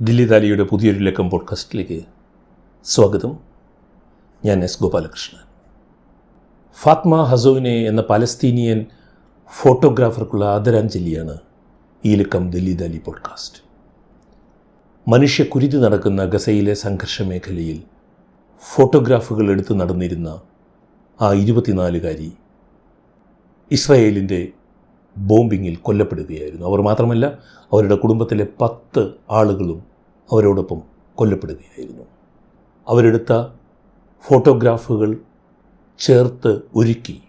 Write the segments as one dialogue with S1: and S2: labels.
S1: ദില്ലി ദാലിയുടെ പുതിയൊരു ലക്കം പോഡ്കാസ്റ്റിലേക്ക് സ്വാഗതം. ഞാൻ എസ് ഗോപാലകൃഷ്ണൻ. ഫാത്മ ഹസോവിനെ എന്ന പലസ്തീനിയൻ ഫോട്ടോഗ്രാഫർക്കുള്ള ആദരാഞ്ജലിയാണ് ഈ ലക്കം ദില്ലി ദാലി പോഡ്കാസ്റ്റ്. മനുഷ്യ കുരുതി നടക്കുന്ന ഗസയിലെ സംഘർഷ മേഖലയിൽ ഫോട്ടോഗ്രാഫുകൾ എടുത്തു നടന്നിരുന്ന ആ ഇരുപത്തിനാലുകാരി ഇസ്രായേലിന്റെ ബോംബിങ്ങിൽ കൊല്ലപ്പെടുകയായിരുന്നു. അവർ മാത്രമല്ല അവരുടെ കുടുംബത്തിലെ പത്ത് ആളുകളും അവരോടൊപ്പം കൊല്ലപ്പെടുകയായിരുന്നു. അവരെടുത്ത ഫോട്ടോഗ്രാഫുകൾ ചേർത്ത് ഒരുക്കി.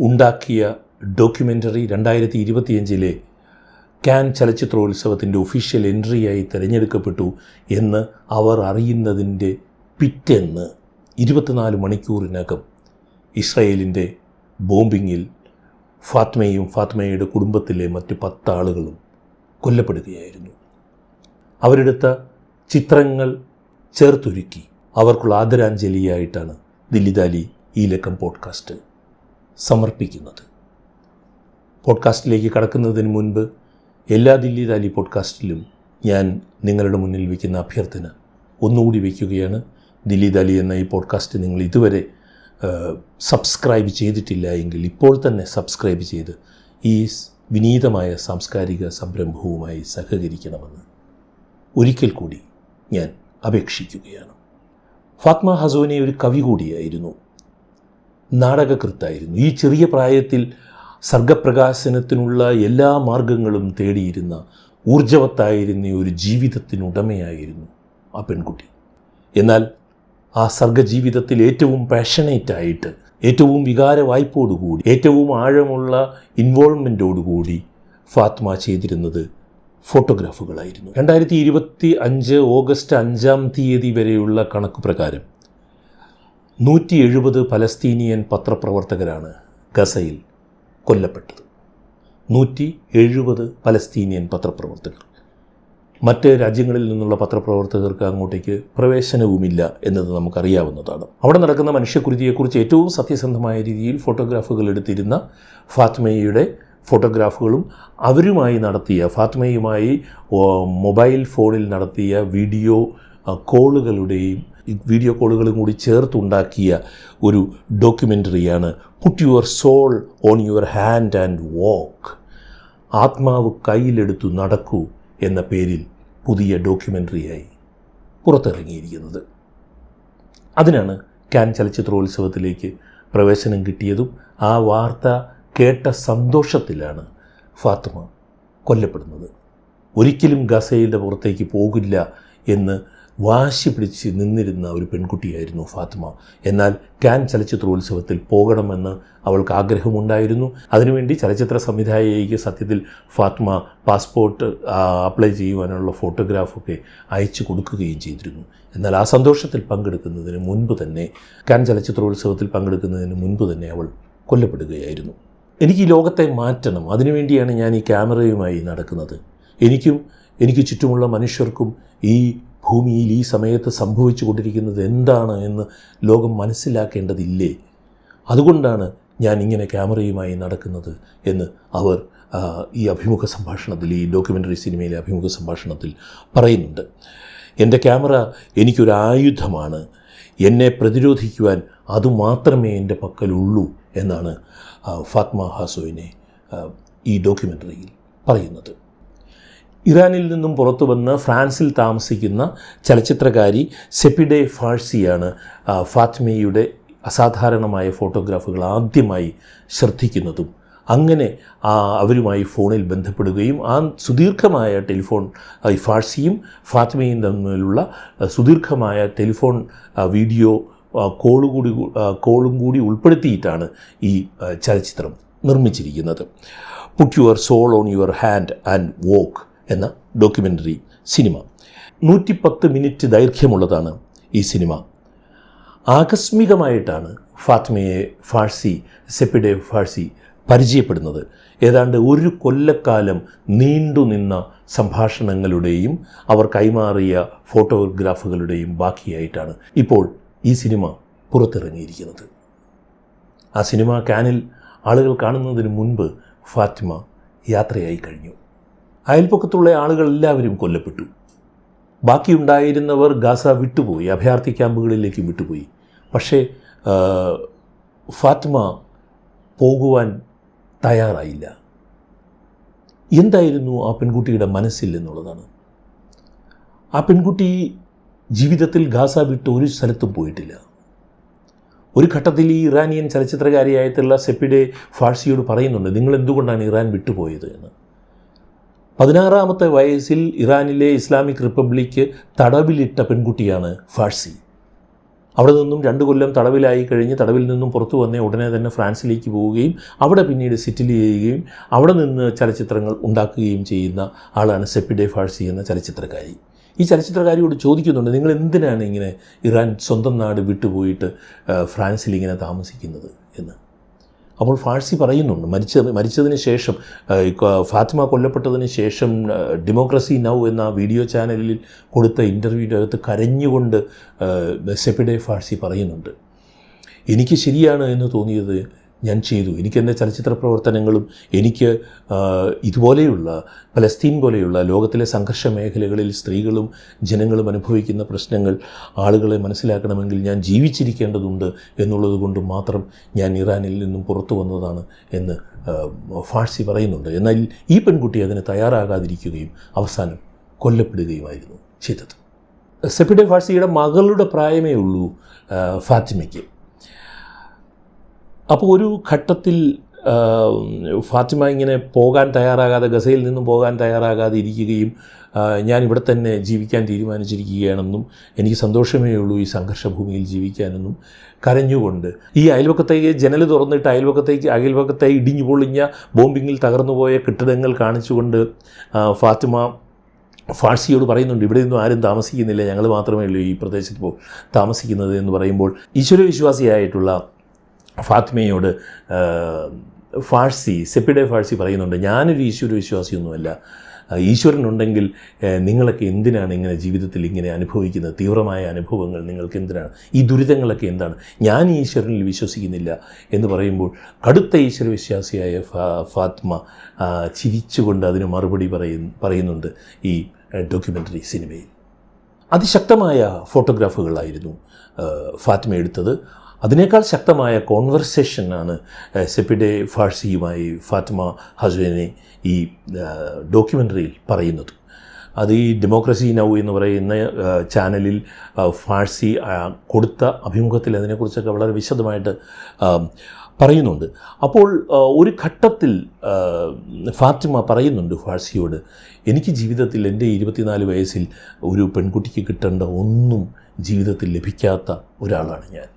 S1: ഉണ്ടാക്കിയ ഡോക്യുമെന്ററി രണ്ടായിരത്തി ഇരുപത്തിയഞ്ചിലെ ക്യാൻ ചലച്ചിത്രോത്സവത്തിന്റെ ഒഫീഷ്യൽ എൻട്രിയായി തിരഞ്ഞെടുക്കപ്പെട്ടു എന്ന് അവർ അറിയുന്നതിന്റെ പിറ്റെന്ന് ഇരുപത്തിനാല് മണിക്കൂറിനകം ഇസ്രയേലിന്റെ ബോംബിങ്ങിൽ ഫാത്മയും ഫാത്മയുടെ കുടുംബത്തിലെ മറ്റ് പത്താളുകളും കൊല്ലപ്പെടുകയായിരുന്നു. അവരെടുത്ത ചിത്രങ്ങൾ ചേർത്തൊരുക്കി അവർക്കുള്ള ആദരാഞ്ജലിയായിട്ടാണ് ദില്ലിദാലി ഈ ലക്കം പോഡ്കാസ്റ്റ് സമർപ്പിക്കുന്നത്. പോഡ്കാസ്റ്റിലേക്ക് കടക്കുന്നതിന് മുൻപ് എല്ലാ ദില്ലി ദാലി പോഡ്കാസ്റ്റിലും ഞാൻ നിങ്ങളുടെ മുന്നിൽ വയ്ക്കുന്ന അഭ്യർത്ഥന ഒന്നുകൂടി വയ്ക്കുകയാണ്. ദില്ലി ദാലി എന്ന ഈ പോഡ്കാസ്റ്റ് നിങ്ങൾ ഇതുവരെ സബ്സ്ക്രൈബ് ചെയ്തിട്ടില്ല എങ്കിൽ ഇപ്പോൾ തന്നെ സബ്സ്ക്രൈബ് ചെയ്ത് ഈ വിനീതമായ സാംസ്കാരിക സംരംഭവുമായി സഹകരിക്കണമെന്ന് ഒരിക്കൽ കൂടി ഞാൻ അപേക്ഷിക്കുകയാണ്. ഫാത്മ ഹസോനെ ഒരു കവി കൂടിയായിരുന്നു. നാടകകൃത്തായിരുന്നു. ഈ ചെറിയ പ്രായത്തിൽ സർഗപ്രകാശനത്തിനുള്ള എല്ലാ മാർഗങ്ങളും തേടിയിരുന്ന ഊർജവത്തായിരുന്ന ഒരു ജീവിതത്തിനുടമയായിരുന്നു ആ പെൺകുട്ടി. എന്നാൽ ആ സർഗജീവിതത്തിൽ ഏറ്റവും പാഷനേറ്റായിട്ട് ഏറ്റവും വികാര വായ്പോടുകൂടി ഏറ്റവും ആഴമുള്ള ഇൻവോൾവ്മെന്റോടുകൂടി ഫാത്മ ചെയ്തിരുന്നത് ഫോട്ടോഗ്രാഫുകളായിരുന്നു. രണ്ടായിരത്തി ഇരുപത്തി അഞ്ച് ഓഗസ്റ്റ് അഞ്ചാം തീയതി വരെയുള്ള കണക്ക് പ്രകാരം നൂറ്റി എഴുപത് പലസ്തീനിയൻ പത്രപ്രവർത്തകരാണ് ഗസയിൽ കൊല്ലപ്പെട്ടത്. നൂറ്റി എഴുപത് പലസ്തീനിയൻ പത്രപ്രവർത്തകർ. മറ്റ് രാജ്യങ്ങളിൽ നിന്നുള്ള പത്രപ്രവർത്തകർക്ക് അങ്ങോട്ടേക്ക് പ്രവേശനവുമില്ല എന്നത് നമുക്കറിയാവുന്നതാണ്. അവിടെ നടക്കുന്ന മനുഷ്യക്കുരുതിയെക്കുറിച്ച് ഏറ്റവും സത്യസന്ധമായ രീതിയിൽ ഫോട്ടോഗ്രാഫുകൾ എടുത്തിരുന്ന ഫാത്മയുടെ ഫോട്ടോഗ്രാഫുകളും അവരുമായി നടത്തിയ ഫാത്മയുമായി മൊബൈൽ ഫോണിൽ നടത്തിയ വീഡിയോ കോളുകളുടെയും വീഡിയോ കോളുകളും കൂടി ചേർത്തുണ്ടാക്കിയ ഒരു ഡോക്യുമെന്ററിയാണ് put your soul on your hand and walk ആത്മാവ് കയ്യിലെടുത്തു നടക്കൂ. എന്ന പേരിൽ പുതിയ ഡോക്യുമെന്ററിയായി പുറത്തിറങ്ങിയിരിക്കുന്നത്. അതിനാണ് കാൻ ചലച്ചിത്രോത്സവത്തിലേക്ക് പ്രവേശനം കിട്ടിയതും ആ വാർത്ത കേട്ട സന്തോഷത്തിലാണ് ഫാത്തിമ കൊല്ലപ്പെടുന്നത്. ഒരിക്കലും ഗസയുടെ പുറത്തേക്ക് പോകില്ല എന്ന് വാശി പിടിച്ച് നിന്നിരുന്ന ഒരു പെൺകുട്ടിയായിരുന്നു ഫാത്തിമ. എന്നാൽ കാൻ ചലച്ചിത്രോത്സവത്തിൽ പോകണമെന്ന് അവൾക്ക് ആഗ്രഹമുണ്ടായിരുന്നു. അതിനുവേണ്ടി ചലച്ചിത്ര സംവിധായകയ്ക്ക് സത്യത്തിൽ ഫാത്തിമ പാസ്പോർട്ട് അപ്ലൈ ചെയ്യുവാനുള്ള ഫോട്ടോഗ്രാഫൊക്കെ അയച്ചു കൊടുക്കുകയും ചെയ്തിരുന്നു. എന്നാൽ ആ സന്തോഷത്തിൽ പങ്കെടുക്കുന്നതിന് മുൻപ് തന്നെ കാൻ ചലച്ചിത്രോത്സവത്തിൽ പങ്കെടുക്കുന്നതിന് മുൻപ് തന്നെ അവൾ കൊല്ലപ്പെടുകയായിരുന്നു. എനിക്ക് ഈ ലോകത്തെ മാറ്റണം. അതിനുവേണ്ടിയാണ് ഞാൻ ഈ ക്യാമറയുമായി നടക്കുന്നത്. എനിക്കും എനിക്ക് ചുറ്റുമുള്ള മനുഷ്യർക്കും ഈ ഭൂമിയിൽ ഈ സമയത്ത് സംഭവിച്ചു കൊണ്ടിരിക്കുന്നത് എന്താണ് എന്ന് ലോകം മനസ്സിലാക്കേണ്ടതില്ലേ? അതുകൊണ്ടാണ് ഞാൻ ഇങ്ങനെ ക്യാമറയുമായി നടക്കുന്നത് എന്ന് അവർ ഈ അഭിമുഖ സംഭാഷണത്തിൽ ഈ ഡോക്യുമെന്ററി സിനിമയിലെ അഭിമുഖ സംഭാഷണത്തിൽ പറയുന്നുണ്ട്. എന്റെ ക്യാമറ എനിക്കൊരു ആയുധമാണ് എന്നെ പ്രതിരോധിക്കുവാൻ അതുമാത്രമേ എന്റെ പക്കലുള്ളൂ എന്നാണ് ഫാത്മ ഹാസോയിനെ ഈ ഡോക്യുമെന്ററിയിൽ പറയുന്നത്. ഇറാനിൽ നിന്നും പുറത്തു വന്ന് ഫ്രാൻസിൽ താമസിക്കുന്ന ചലച്ചിത്രകാരി സെപ്പിഡെ ഫാഴ്സിയാണ് ഫാത്മിയുടെ അസാധാരണമായ ഫോട്ടോഗ്രാഫുകൾ ആദ്യമായി ശ്രദ്ധിക്കുന്നതും. അങ്ങനെ അവരുമായി ഫോണിൽ ബന്ധപ്പെടുകയും ആ സുദീർഘമായ ടെലിഫോൺ ഫാഴ്സിയും ഫാത്മയും തമ്മിലുള്ള സുദീർഘമായ ടെലിഫോൺ വീഡിയോ കോൾ കൂടി കോളും കൂടി ഉൾപ്പെടുത്തിയിട്ടാണ് ഈ ചലച്ചിത്രം നിർമ്മിച്ചിരിക്കുന്നത്. Put your soul on your hand and walk എന്ന ഡോക്യുമെന്ററി സിനിമ. നൂറ്റിപ്പത്ത് മിനിറ്റ് ദൈർഘ്യമുള്ളതാണ് ഈ സിനിമ. ആകസ്മികമായിട്ടാണ് ഫാത്മയെ ഫാഴ്സി സെപ്പിഡെ ഫാഴ്സി പരിചയപ്പെടുന്നത്. ഏതാണ്ട് ഒരു കൊല്ലക്കാലം നീണ്ടുനിന്ന സംഭാഷണങ്ങളുടെയും അവർ കൈമാറിയ ഫോട്ടോഗ്രാഫുകളുടെയും ബാക്കിയായിട്ടാണ് ഇപ്പോൾ ഈ സിനിമ പുറത്തിറങ്ങിയിരിക്കുന്നത്. ആ സിനിമ കാനിൽ ആളുകൾ കാണുന്നതിന് മുൻപ് ഫാത്തിമ യാത്രയായി കഴിഞ്ഞു. അയൽപ്പക്കത്തുള്ള ആളുകൾ എല്ലാവരും കൊല്ലപ്പെട്ടു. ബാക്കിയുണ്ടായിരുന്നവർ ഗാസ വിട്ടുപോയി അഭയാർത്ഥി ക്യാമ്പുകളിലേക്ക് വിട്ടുപോയി. പക്ഷേ ഫാത്മ പോകുവാൻ തയ്യാറായില്ല. എന്തായിരുന്നു ആ പെൺകുട്ടിയുടെ മനസ്സിൽ എന്നുള്ളതാണ്. ആ പെൺകുട്ടി ജീവിതത്തിൽ ഗാസ വിട്ട് ഒരു സ്ഥലത്തും പോയിട്ടില്ല. ഒരു ഘട്ടത്തിൽ ഈ ഇറാനിയൻ ചലച്ചിത്രകാരിയായിട്ടുള്ള സെപ്പിഡെ ഫാഴ്സിയോട് പറയുന്നുണ്ട് നിങ്ങൾ എന്തുകൊണ്ടാണ് ഇറാൻ വിട്ടുപോയത്? എന്ന്. പതിനാറാമത്തെ വയസ്സിൽ ഇറാനിലെ ഇസ്ലാമിക് റിപ്പബ്ലിക്ക് തടവിലിട്ട പെൺകുട്ടിയാണ് ഫാഴ്സി. അവിടെ നിന്നും രണ്ട് കൊല്ലം തടവിലായി കഴിഞ്ഞ് തടവിൽ നിന്നും പുറത്തു വന്നേ ഉടനെ തന്നെ ഫ്രാൻസിലേക്ക് പോവുകയും അവിടെ പിന്നീട് സെറ്റിൽ ചെയ്യുകയും അവിടെ നിന്ന് ചലച്ചിത്രങ്ങൾ ഉണ്ടാക്കുകയും ചെയ്യുന്ന ആളാണ് സെപ്പിഡെ ഫാഴ്സി എന്ന ചലച്ചിത്രകാരി. ഈ ചലച്ചിത്രകാരിയോട് ചോദിക്കുന്നുണ്ട് നിങ്ങൾ എന്തിനാണ് ഇങ്ങനെ ഇറാൻ സ്വന്തം നാട് വിട്ടുപോയിട്ട് ഫ്രാൻസിൽ ഇങ്ങനെ താമസിക്കുന്നത്? എന്ന്. അപ്പോൾ ഫാഴ്സി പറയുന്നുണ്ട്. മരിച്ച മരിച്ചതിന് ശേഷം ഫാത്തിമ കൊല്ലപ്പെട്ടതിന് ശേഷം ഡെമോക്രസി നൗ എന്ന വീഡിയോ ചാനലിൽ കൊടുത്ത ഇന്റർവ്യൂവിന്റെ അകത്ത് കരഞ്ഞുകൊണ്ട് സെപ്പിഡെ ഫാഴ്സി പറയുന്നുണ്ട്. എനിക്ക് ശരിയാണ് എന്ന് തോന്നിയത് ഞാൻ ചെയ്തു. എനിക്ക് എന്റെ ചലച്ചിത്ര പ്രവർത്തനങ്ങളും എനിക്ക് ഇതുപോലെയുള്ള പലസ്തീൻ പോലെയുള്ള ലോകത്തിലെ സംഘർഷ മേഖലകളിൽ സ്ത്രീകളും ജനങ്ങളും അനുഭവിക്കുന്ന പ്രശ്നങ്ങൾ ആളുകളെ മനസ്സിലാക്കണമെങ്കിൽ ഞാൻ ജീവിച്ചിരിക്കേണ്ടതുണ്ട് എന്നുള്ളത് കൊണ്ട് മാത്രം ഞാൻ ഇറാനിൽ നിന്നും പുറത്തു വന്നതാണ് എന്ന് ഫാഴ്സി പറയുന്നുണ്ട്. എന്നാൽ ഈ പെൺകുട്ടി അതിന് തയ്യാറാകാതിരിക്കുകയും അവസാനം കൊല്ലപ്പെടുകയുമായിരുന്നു ചെയ്തത്. സെപ്പിഡെ ഫാഴ്സിയുടെ മകളുടെ പ്രായമേ ഉള്ളൂ ഫാത്തിമയ്ക്ക്. അപ്പോൾ ഒരു ഘട്ടത്തിൽ ഫാത്തിമ ഇങ്ങനെ പോകാൻ തയ്യാറാകാതെ ഗസയിൽ നിന്നും പോകാൻ തയ്യാറാകാതെ ഇരിക്കുകയും ഞാൻ ഇവിടെ തന്നെ ജീവിക്കാൻ തീരുമാനിച്ചിരിക്കുകയാണെന്നും എനിക്ക് സന്തോഷമേ ഉള്ളൂ ഈ സംഘർഷഭൂമിയിൽ ജീവിക്കാനെന്നും കരഞ്ഞുകൊണ്ട്. ഈ അയൽവക്കത്തേക്ക് ജനൽ തുറന്നിട്ട് അയൽവക്കത്തേക്ക് അയൽവക്കത്തെ ഇടിഞ്ഞു പൊളിഞ്ഞ ബോംബിങ്ങിൽ തകർന്നുപോയ കെട്ടിടങ്ങൾ കാണിച്ചുകൊണ്ട് ഫാത്തിമ ഫാഴ്സിയോട് പറയുന്നുണ്ട് ഇവിടെ നിന്നും ആരും താമസിക്കുന്നില്ല ഞങ്ങൾ മാത്രമേ ഉള്ളൂ ഈ പ്രദേശത്ത് താമസിക്കുന്നത് എന്ന് പറയുമ്പോൾ ഈശ്വരവിശ്വാസിയായിട്ടുള്ള ഫാത്തിമയോട് ആ, ഫാഴ്സി സെപ്പിഡെ ഫാഴ്സി പറയുന്നുണ്ട് ഞാനൊരു ഈശ്വര വിശ്വാസിയൊന്നുമല്ല. ഈശ്വരനുണ്ടെങ്കിൽ നിങ്ങളൊക്കെ എന്തിനാണ് ഇങ്ങനെ ജീവിതത്തിൽ ഇങ്ങനെ അനുഭവിക്കുന്നത്? തീവ്രമായ അനുഭവങ്ങൾ നിങ്ങൾക്ക് എന്തിനാണ്? ഈ ദുരിതങ്ങളൊക്കെ എന്താണ്? ഞാൻ ഈശ്വരനിൽ വിശ്വസിക്കുന്നില്ല. എന്ന് പറയുമ്പോൾ കടുത്ത ഈശ്വര വിശ്വാസിയായ ഫാത്മ ചിരിച്ചുകൊണ്ട് അതിന് മറുപടി പറയുന്നു പറയുന്നുണ്ട് ഈ ഡോക്യുമെന്ററി സിനിമയിൽ. അതിശക്തമായ ഫോട്ടോഗ്രാഫുകളായിരുന്നു ഫാത്മ എടുത്തത്. അതിനേക്കാൾ ശക്തമായ കോൺവെർസേഷനാണ് സെപ്പിഡെ ഫാഴ്സിയുമായി ഫാത്തിമ ഹസുവിനെ ഈ ഡോക്യുമെന്ററിയിൽ പറയുന്നത്. അത് ഈ ഡെമോക്രസി നൗ എന്ന് പറയുന്ന ചാനലിൽ ഫാഴ്സി കൊടുത്ത അഭിമുഖത്തിൽ അതിനെക്കുറിച്ചൊക്കെ വളരെ വിശദമായിട്ട് പറയുന്നുണ്ട്. അപ്പോൾ ഒരു ഘട്ടത്തിൽ ഫാത്തിമ പറയുന്നുണ്ട് ഫാഴ്സിയോട് എനിക്ക് ജീവിതത്തിൽ എന്റെ ഇരുപത്തിനാല് വയസ്സിൽ ഒരു പെൺകുട്ടിക്ക് കിട്ടേണ്ട ഒന്നും ജീവിതത്തിൽ ലഭിക്കാത്ത ഒരാളാണ് ഞാൻ.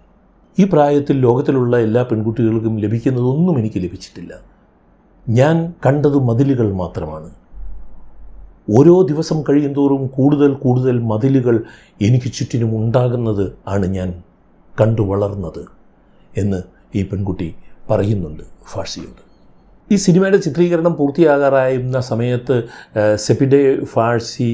S1: ഈ പ്രായത്തിൽ ലോകത്തിലുള്ള എല്ലാ പെൺകുട്ടികൾക്കും ലഭിക്കുന്നതൊന്നും എനിക്ക് ലഭിച്ചിട്ടില്ല. ഞാൻ കണ്ടത് മതിലുകൾ മാത്രമാണ്. ഓരോ ദിവസം കഴിയുന്തോറും കൂടുതൽ കൂടുതൽ മതിലുകൾ എനിക്ക് ചുറ്റിനും ഉണ്ടാകുന്നത് ആണ് ഞാൻ കണ്ടു വളർന്നത് എന്ന് ഈ പെൺകുട്ടി പറയുന്നുണ്ട് ഫാഴ്സിയോട് ഈ സിനിമയുടെ ചിത്രീകരണം പൂർത്തിയാകാറായിരുന്ന സമയത്ത് സെപിഡെ ഫാഴ്സി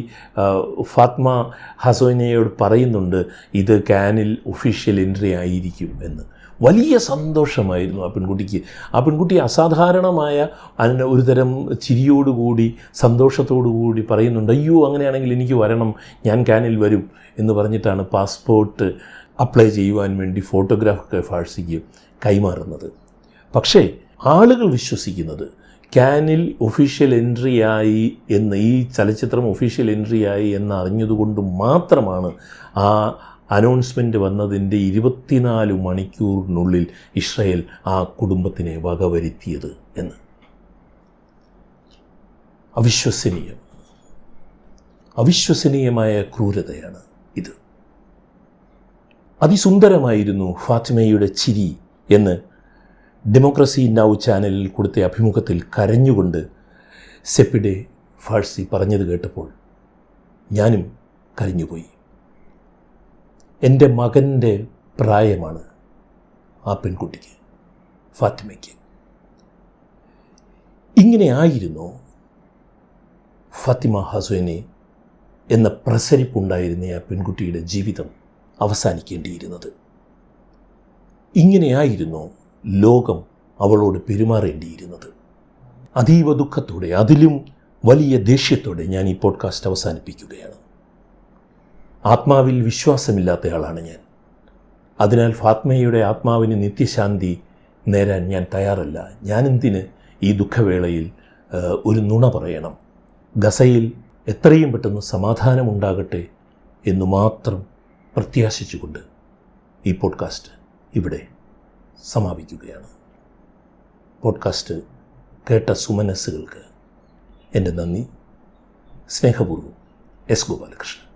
S1: ഫാത്മ ഹസോനയോട് പറയുന്നുണ്ട് ഇത് കാനിൽ ഒഫീഷ്യൽ എൻട്രി ആയിരിക്കും എന്ന്. വലിയ സന്തോഷമായിരുന്നു ആ പെൺകുട്ടിക്ക്. ആ പെൺകുട്ടി അസാധാരണമായ അതിന് ഒരുതരം ചിരിയോടുകൂടി സന്തോഷത്തോടുകൂടി പറയുന്നുണ്ട് അയ്യോ അങ്ങനെയാണെങ്കിൽ എനിക്ക് വരണം ഞാൻ കാനിൽ വരും എന്ന് പറഞ്ഞിട്ടാണ് പാസ്പോർട്ട് അപ്ലൈ ചെയ്യുവാൻ വേണ്ടി ഫോട്ടോഗ്രാഫ് ഫാഴ്സിക്ക് കൈമാറുന്നത്. പക്ഷേ ആളുകൾ വിശ്വസിക്കുന്നത് കാനിൽ ഒഫീഷ്യൽ എൻട്രി ആയി എന്ന് ഈ ചലച്ചിത്രം ഒഫീഷ്യൽ എൻട്രി ആയി എന്ന് അറിഞ്ഞതുകൊണ്ട് മാത്രമാണ് ആ അനൗൺസ്മെന്റ് വന്നതിന്റെ ഇരുപത്തിനാല് മണിക്കൂറിനുള്ളിൽ ഇസ്രയേൽ ആ കുടുംബത്തിനെ വകവരുത്തിയത് എന്ന്. അവിശ്വസനീയം. അവിശ്വസനീയമായ ക്രൂരതയാണ് ഇത്. അതിസുന്ദരമായിരുന്നു ഫാത്തിമയുടെ ചിരി എന്ന് ഡെമോക്രസി നൗ ചാനലിൽ കൊടുത്ത അഭിമുഖത്തിൽ കരഞ്ഞുകൊണ്ട് സെപ്പിഡെ ഫാഴ്സി പറഞ്ഞത് കേട്ടപ്പോൾ ഞാനും കരഞ്ഞുപോയി. എന്റെ മകന്റെ പ്രായമാണ് ആ പെൺകുട്ടിക്ക് ഫാത്തിമയ്ക്ക്. ഇങ്ങനെ ആയിരുന്നു ഫാത്തിമ ഹസുവിനെ എന്ന പ്രസരിപ്പുണ്ടായിരുന്ന ആ പെൺകുട്ടിയുടെ ജീവിതം അവസാനിക്കേണ്ടിയിരുന്നത്. ഇങ്ങനെയായിരുന്നു ലോകം അവളോട് പെരുമാറേണ്ടിയിരുന്നത്. അതീവ ദുഃഖത്തോടെ അതിലും വലിയ ദേഷ്യത്തോടെ ഞാൻ ഈ പോഡ്കാസ്റ്റ് അവസാനിപ്പിക്കുകയാണ്. ആത്മാവിൽ വിശ്വാസമില്ലാത്തയാളാണ് ഞാൻ. അതിനാൽ ഫാത്മയുടെ ആത്മാവിന് നിത്യശാന്തി നേരാൻ ഞാൻ തയ്യാറല്ല. ഞാനെന്തിന് ഈ ദുഃഖവേളയിൽ ഒരു നുണ പറയണം? ഗസയിൽ എത്രയും പെട്ടെന്ന് സമാധാനമുണ്ടാകട്ടെ എന്നു മാത്രം പ്രത്യാശിച്ചുകൊണ്ട് ഈ പോഡ്കാസ്റ്റ് ഇവിടെ സമാപിക്കുകയാണ്. പോഡ്കാസ്റ്റ് കേട്ട സുമനസ്സുകൾക്ക് എന്റെ നന്ദി. സ്നേഹപൂർവം എസ് ഗോപാലകൃഷ്ണൻ.